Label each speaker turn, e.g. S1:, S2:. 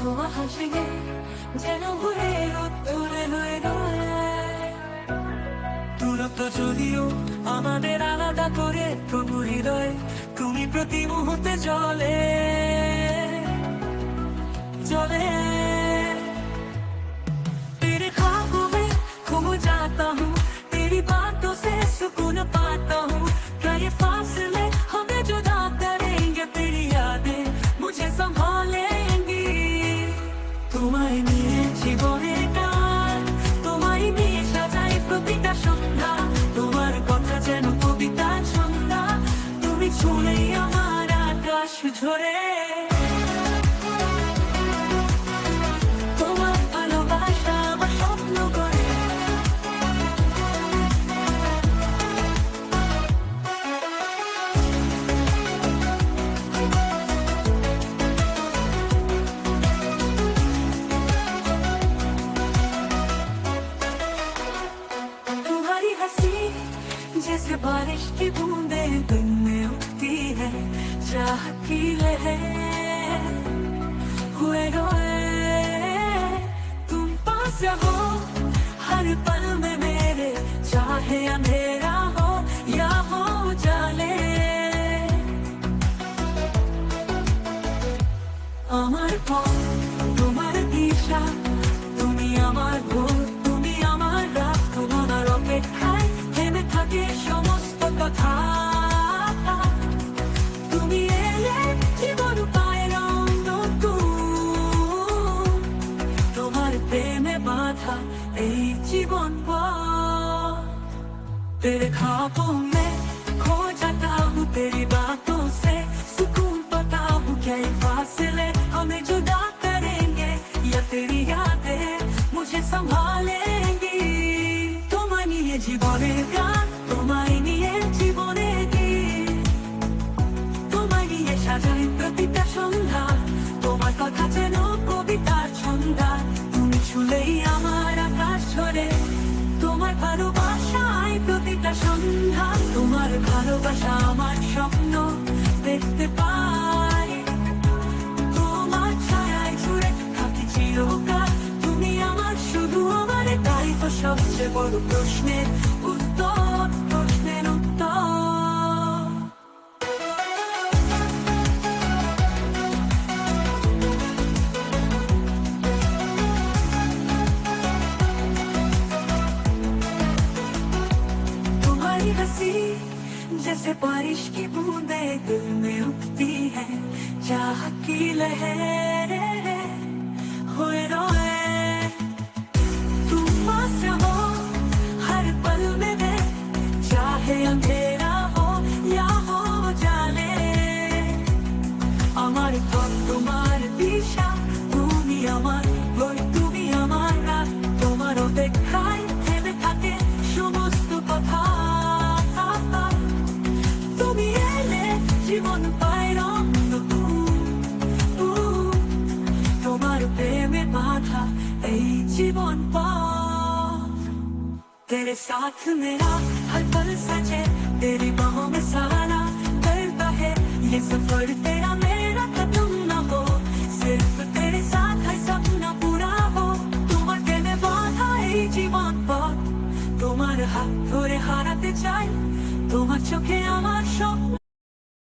S1: তোমার যেন যদিও আমাদের আলাদা করে প্রভু হৃদয় তুমি প্রতি মুহূর্তে জলে তুমি ছুঁলেই আমার আকাশ ঝরে তোমার ভালোবাসা আমার স্বপ্ন করে तुम्हारी हंसी जैसे बारिश की बूंदे दिन में उठती है चाह की लहर हुए रोए तुम पास हो हर पल में मेरे चाहे अंधेरा हो या हो जाले বাধা এই জীবন পথ। তেরে খাপো মে খো জাতা হু তেরি নিয়ে জীবনের গান তোমায় নিয়ে জীবনের গীত তোমায় প্রতিটা সন্ধ্যা, তোমার কথা যেন কবিতার সন্ধ্যা ছুলেই আমার আকাশ ঝরে। তোমার ভালোবাসায় প্রতিটা সন্ধ্যা তোমার ভালোবাসা আমার স্বপ্ন দেখতে পাই। তোমার ছায়ায় ছুড়ে থাকি চিরকাল তুমি আমার শুধু আমার, তাই তো সবচেয়ে বড় প্রশ্নের बारिश की बूंदे दिल में उठती है चाह की लहर। जीवन तेरे साथ मेरा हर पल सचे तेरी बाहों में सहारा करता है। ये सफ़र तेरा मेरा खत्म न हो, सिर्फ़ तेरे साथ है सपना पूरा हो। तुम अकेले बाधा है जीवन पा तुम्हारे हाथ ধরে হারাতে চাই तुम চোখে আমার স্বপ্ন